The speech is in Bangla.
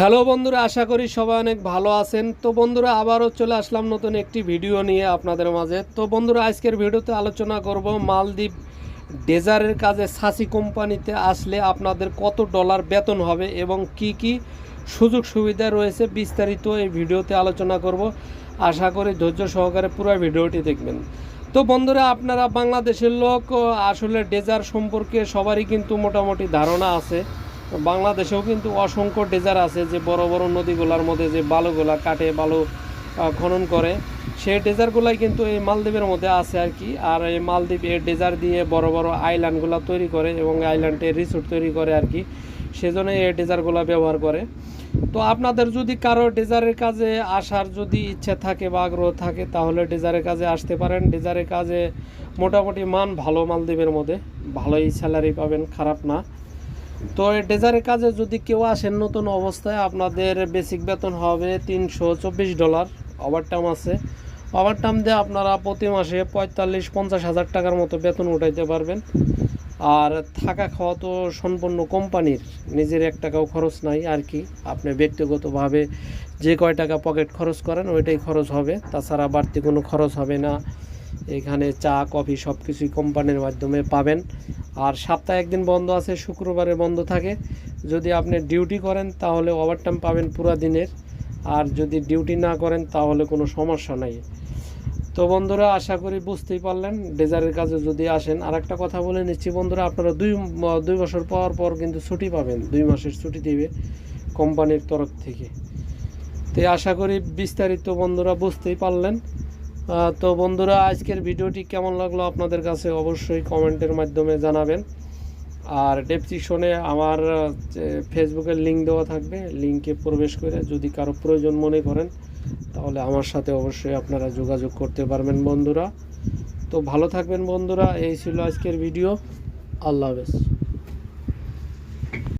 হ্যালো বন্ধুরা, আশা করি সবাই অনেক ভালো আছেন। তো বন্ধুরা, আবারও চলে আসলাম নতুন একটি ভিডিও নিয়ে আপনাদের মাঝে। তো বন্ধুরা, আজকের ভিডিওতে আলোচনা করব মালদ্বীপ ডেজারের কাজে সাসি কোম্পানিতে আসলে আপনাদের কত ডলার বেতন হবে এবং কি কি সুযোগ সুবিধা রয়েছে বিস্তারিত এই ভিডিওতে আলোচনা করব। আশা করি ধৈর্য সহকারে পুরো ভিডিওটি দেখবেন। তো বন্ধুরা, আপনারা বাংলাদেশের লোক, আসলে ডেজার সম্পর্কে সবারই কিন্তু মোটামুটি ধারণা আছে। বাংলাদেশেও কিন্তু অসংখ্য ডেজার আছে যে বড় বড় নদীগুলোর মধ্যে যে বালুগুলা কাটে, বালু খনন করে। সেই ডেজারগুলাই কিন্তু এই মালদ্বীপের মধ্যে আছে আর কি। আর এই মালদ্বীপ এই ডেজার দিয়ে বড় বড় আইল্যান্ডগুলো তৈরি করে এবং আইল্যান্ডে রিসোর্ট তৈরি করে আর কি। সেজন্য এই ডেজারগুলো ব্যবহার করে। তো আপনাদের যদি কারও ডেজারের কাজে আসার যদি ইচ্ছা থাকে বা আগ্রহ থাকে, তাহলে ডেজারের কাজে আসতে পারেন। ডেজারের কাজে মোটামুটি মান ভালো মালদ্বীপের মধ্যে। ভালোই স্যালারি পাবেন, খারাপ না। তো ডেজারের কাজে যদি কেউ আসেন নতুন অবস্থায়, আপনাদের বেসিক বেতন হবে তিনশো চব্বিশ ডলার ওভারটাইম আছে। ওভারটাইম দিয়ে আপনারা প্রতি মাসে পঁয়তাল্লিশ, পঞ্চাশ হাজার টাকার মতো বেতন উঠাইতে পারবেন। আর থাকা খাওয়া তো সম্পূর্ণ কোম্পানির নিজের এক টাকাও খরচ নাই আর কি। আপনি ব্যক্তিগতভাবে যে কয় টাকা পকেট খরচ করেন, ওইটাই খরচ হবে। তাছাড়া বাড়তি কোনো খরচ হবে না। এখানে চা, কফি সব কিছুই কোম্পানির মাধ্যমে পাবেন। আর সপ্তাহে একদিন বন্ধ আছে, শুক্রবারে বন্ধ থাকে। যদি আপনি ডিউটি করেন, তাহলে ওভারটাইম পাবেন পুরো দিনের। আর যদি ডিউটি না করেন, তাহলে কোনো সমস্যা নাই। তো বন্ধুরা, আশা করি বুঝতেই পারলেন, ডেজারের কাজে যদি আসেন আর একটা কথা বলে নিচ্ছি বন্ধুরা, আপনারা দুই দুই বছর পর পর কিন্তু ছুটি পাবেন, দুই মাসের ছুটি দিবে কোম্পানির তরফ থেকে। তো আশা করি বিস্তারিত বন্ধুরা বুঝতেই পারলেন। তো বন্ধুরা, আজকের ভিডিওটি কেমন লাগল আপনাদের কাছে অবশ্যই কমেন্টের মাধ্যমে জানাবেন। আর ডেসক্রিপশনে আমার ফেসবুকের লিঙ্ক দেওয়া থাকবে লিঙ্কে প্রবেশ করে যদি কারও প্রয়োজন মনে করেন, তাহলে আমার সাথে অবশ্যই আপনারা যোগাযোগ করতে পারবেন বন্ধুরা। তো ভালো থাকবেন বন্ধুরা, এই ছিল আজকের ভিডিও। আল্লাহ হাফেজ।